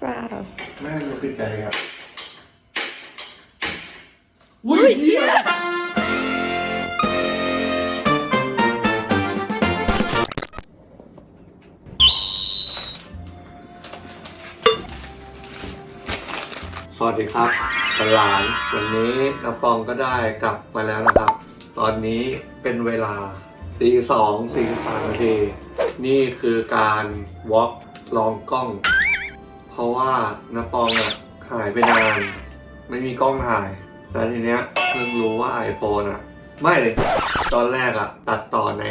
เปล่าแม่รู้ปิดใจครับอุ้ยเหี้ยสวัสดีครับหลานวันนี้น้ำปองก็ได้กลับมาแล้วนะครับ ตอนนี้เป็นเวลาตีสองสี่สามนาที นี่คือการวอล์กลองกล้องเพ ราะว่าน้ำปองอะหายไปนาน ไม่มีกล้องถ่าย แต่ทีเนี้ยเพิ่งรู้ว่า iPhone อะไม่เลยตอนแรกอะตัดต่อใน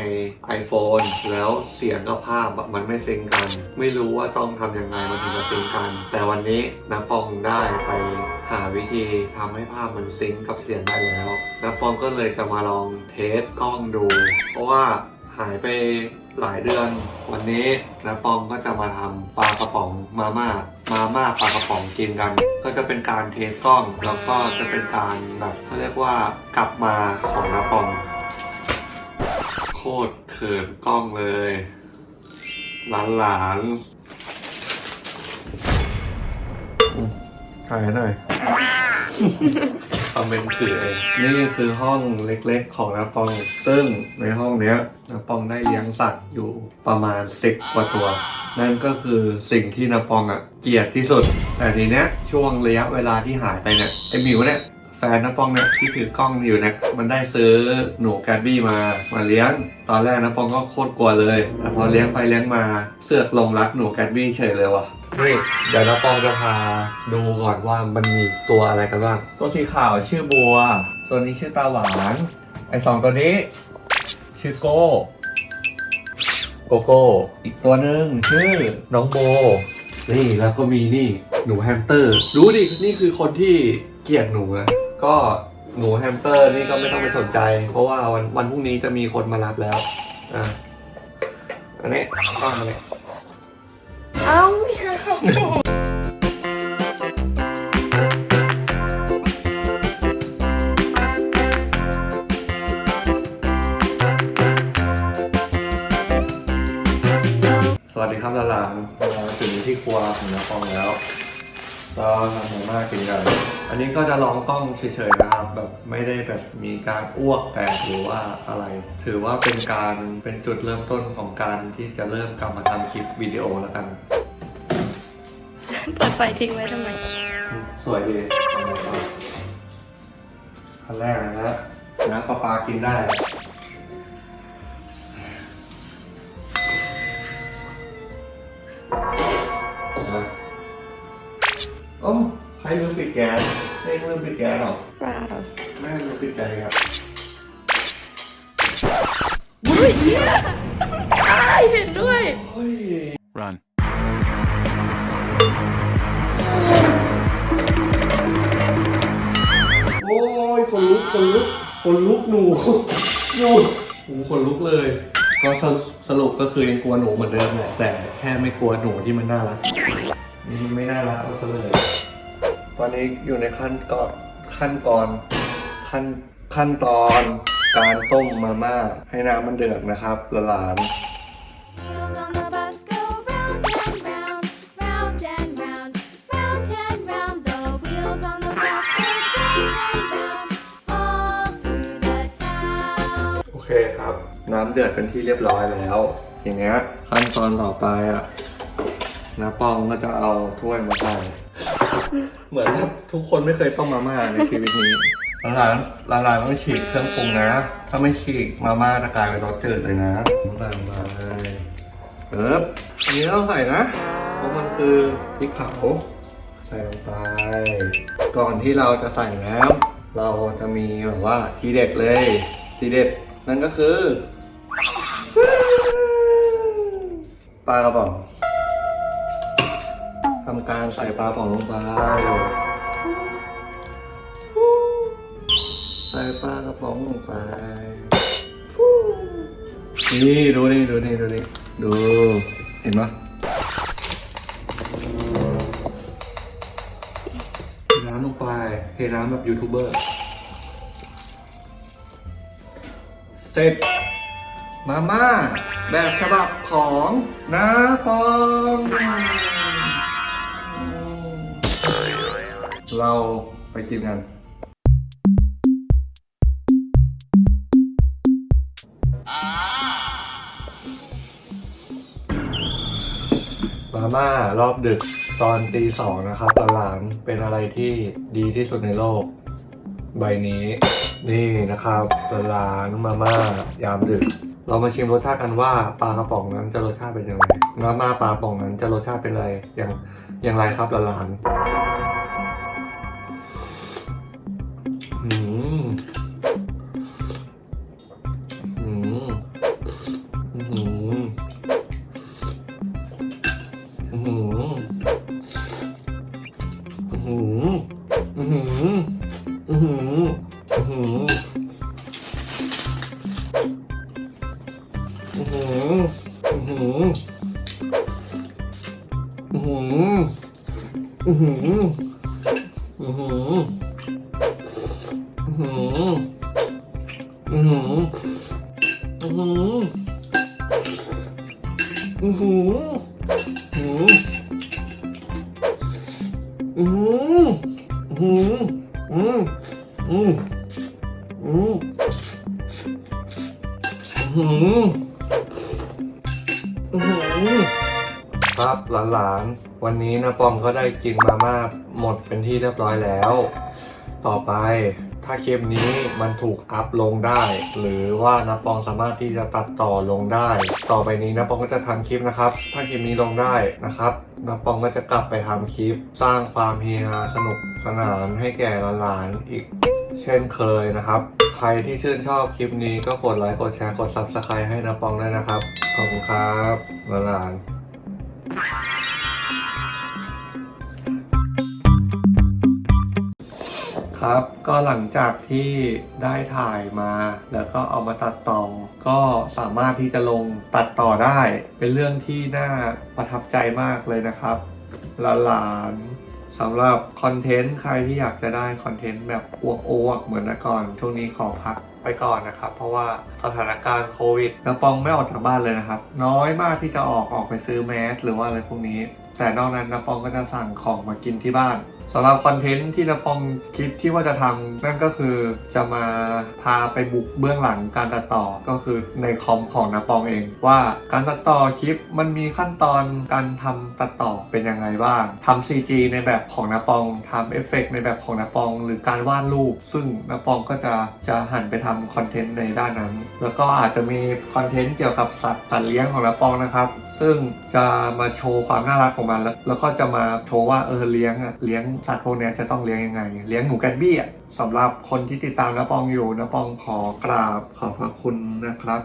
iPhone แล้วเสียงกับภาพมันไม่ซิงกัน ไม่รู้ว่าต้องทำยังไงมันถึงจะซิงกัน แต่วันนี้น้ำปองได้ไปหาวิธีทำให้ภาพมันซิงกับเสียงได้แล้วน้ำปองก็เลยจะมาลองเทสกล้องดู เพราะว่าหายไป หลายเดือน วันนี้น้ำปองก็จะมาทำปลากระป๋องมาม่ามาม่าปลากระป๋องกินกัน ก็จะเป็นการเทสกล้อง แล้วก็จะเป็นการแบบเขาเรียกว่ากลับมาของน้ำปอง โคตรเขินกล้องเลยหลานหลานๆอืมถ่ายให้หน่อย คอมเมนต์คือเองนี่คือห้องเล็กๆ ของน้าปองซึ่งในห้องเนี้ยน้าปองได้เลี้ยงสัตว์อยู่ประมาณสิบกว่าตัว นั่นก็คือสิ่งที่น้าปองอะเกลียดที่สุด แต่ทีเนี้ยช่วงระยะเวลาที่หายไปเนี่ยไอหมิวเนี่ย แฟนน้าปองเนี่ยที่ถือกล้องอยู่เนี่ยมันได้ซื้อหนูแกดบี้มามาเลี้ยง ตอนแรกน้าปองก็โคตรกลัวเลยแต่พอเลี้ยงไปเลี้ยงมาเสือกหลงรักหนูแกดบี้เฉยเลยว่ะนี่เดี๋ยวน้าปองจะพาดูก่อนว่ามันมีตัวอะไรกันบ้างตัวสีขาวชื่อบัว ตัวนี้ชื่อตาหวานไอสองตัวนี้ ชื่อโก้โกโก้อีกตัวหนึ่งชื่อน้องโบ นี่แล้วก็มีนี่หนูแฮมสเตอร์ รู้ดิ นี่คือคนที่เกลียดหนูนะ ก็หนูแฮมสเตอร์นี่ก็ไม่ต้องไปสนใจ เพราะว่าวันวันพรุ่งนี้จะมีคนมารับแล้ว อะอันนี้ก็อันนี้เอาไม่เอาสวัสดีครับหลานๆมาถึงที่ครัวของน้าปองแล้ว ก็ทำมาม่ากินกันอันนี้ก็จะลองกล้องเฉยๆนะครับ แบบไม่ได้แบบมีการอ้วกแตกหรือว่าอะไร ถือว่าเป็นการเป็นจุดเริ่มต้นของการที่จะเริ่มกลับมาทำคลิปวิดีโอแล้วกัน เปิดไฟทิ้งไว้ทำไม สวยดีขั้นแรกนะฮะน้ำปลาปลากินได้ โอ้ใครลืมปิดแก๊สไม่ลืมปิดแก๊สหรอเปล่าแม่ลืมปิดแก๊สครับอุ้ยเหี้ยตายเห็นด้วยเฮ้ย Run. โอ้ยคนลุกคนลุกคนลุกหนูหนูโอ้คนลุกเลย ก็สรุปสรุปก็คือยังกลัวหนูเหมือนเดิมแหละแต่แค่ไม่กลัวหนูที่มันน่ารัก นี่มันไม่น่ารักเอาซะเลย ตอนนี้อยู่ในขั้นตอนขั้นตอนขั้นขั้นตอนการต้มมาม่าให้น้ำมันเดือดนะครับหลาน Wheels on the bus go round and round, round and round, round and round. The wheels on the bus go round and round, all through the town. โอเคครับ น้ำเดือดเป็นที่เรียบร้อยแล้วทีเนี้ยขั้นตอนต่อไปอะ น้าปองก็จะเอาถ้วยมาใส่เหมือนทุกคนไม่เคยต้มมาม่าในชีวิตนี้ละลายละลายต้องฉีกเครื่องปรุงนะ ถ้าไม่ฉีกมาม่าจะกลายเป็นรสจืดเลยนะน้ำตาลมาเลยเอิบอันนี้ต้องใส่นะ เพราะมันคือพริกเผาใส่ลงไป ก่อนที่เราจะใส่น้ำเราจะมีแบบว่าทีเด็ดเลย ทีเด็ดนั่นก็คือปลากระป๋อง ทำการใส่ปลาป๋องลงไปใส่ปลากระป๋องลงไปนี่ดูนี่ดูนี่ดูนี่ดูเห็นปะเทน้ำลงไปเทน้ำแบบยูทูบเบอร์เสร็จมาม่าแบบฉบับของน้าปอง เราไปจิมกัน มาม่ารอบดึกตอนตีสองนะครับหลานเป็นอะไรที่ดีที่สุดในโลก ใบนี้ นี่นะครับหลานมาม่ายามดึก เรามาชิมรสชาติกันว่าปลากระป๋องนั้นจะรสชาติเป็นยังไงมาม่าปลากระป๋องนั้นจะรสชาติเป็นอะไรอย่างอย่างไรครับหลาน อืมอืมอืมอืมอืมอืมอืมอืม อือหืออือหืออือหืออือหืออือหืออือหืออืออืออืออือหืออือหือครับหลานๆ วันนี้นะปอมก็ได้กินมาม่าหมดเป็นที่เรียบร้อยแล้ว ต่อไป ถ้าคลิปนี้มันถูกอัพลงได้ หรือว่านาปองสามารถที่จะตัดต่อลงได้ ต่อไปนี้นาปองก็จะทำคลิปนะครับ ถ้าคลิปนี้ลงได้นะครับนาปองก็จะกลับไปทำคลิป สร้างความเฮฮาสนุกสนานให้แก่หลานๆอีกเช่นเคยนะครับ ใครที่ชื่นชอบคลิปนี้ก็กดไลค์กดแชร์กด Subscribe ให้นาปองด้วยนะครับขอบคุณครับหลานๆ ครับ ก็หลังจากที่ได้ถ่ายมา แล้วก็เอามาตัดต่อ ก็สามารถที่จะลงตัดต่อได้ เป็นเรื่องที่น่าประทับใจมากเลยนะครับหลานสำหรับคอนเทนต์ใครที่อยากจะได้คอนเทนต์แบบอ้วกๆเหมือนแต่ก่อนช่วงนี้ขอพักไปก่อนนะครับ เพราะว่าสถานการณ์โควิดน้าปองไม่ออกจากบ้านเลยนะครับ น้อยมากที่จะออกออกไปซื้อแมสหรือว่าอะไรพวกนี้ แต่นอกนั้นน้าปองก็จะสั่งของมากินที่บ้าน สำหรับคอนเทนต์ที่นปองคิดที่ว่าจะทำนั่นก็คือจะมาพาไปบุกเบื้องหลังการตัดต่อก็คือในคอมของนปองเอง ว่าการตัดต่อคลิปมันมีขั้นตอนการทำตัดต่อเป็นยังไงบ้างทำ CG ในแบบของนปองทำเอฟเฟกต์ในแบบของนปอง หรือการวาดรูป ซึ่งนปองก็จะจะหันไปทำคอนเทนต์ในด้านนั้น แล้วก็อาจจะมีคอนเทนต์เกี่ยวกับสัตว์สัตว์เลี้ยงของนปองนะครับ ซึ่งจะมาโชว์ความน่ารักของมันแล้วแล้วก็จะมาโชว์ว่าเออเลี้ยงอะเลี้ยงสัตว์พวกเนี้ยจะต้องเลี้ยงยังไง เลี้ยงหนูแกนบี้อะสำหรับคนที่ติดตามน้าปองอยู่น้าปองขอกราบขอบพระคุณนะครับ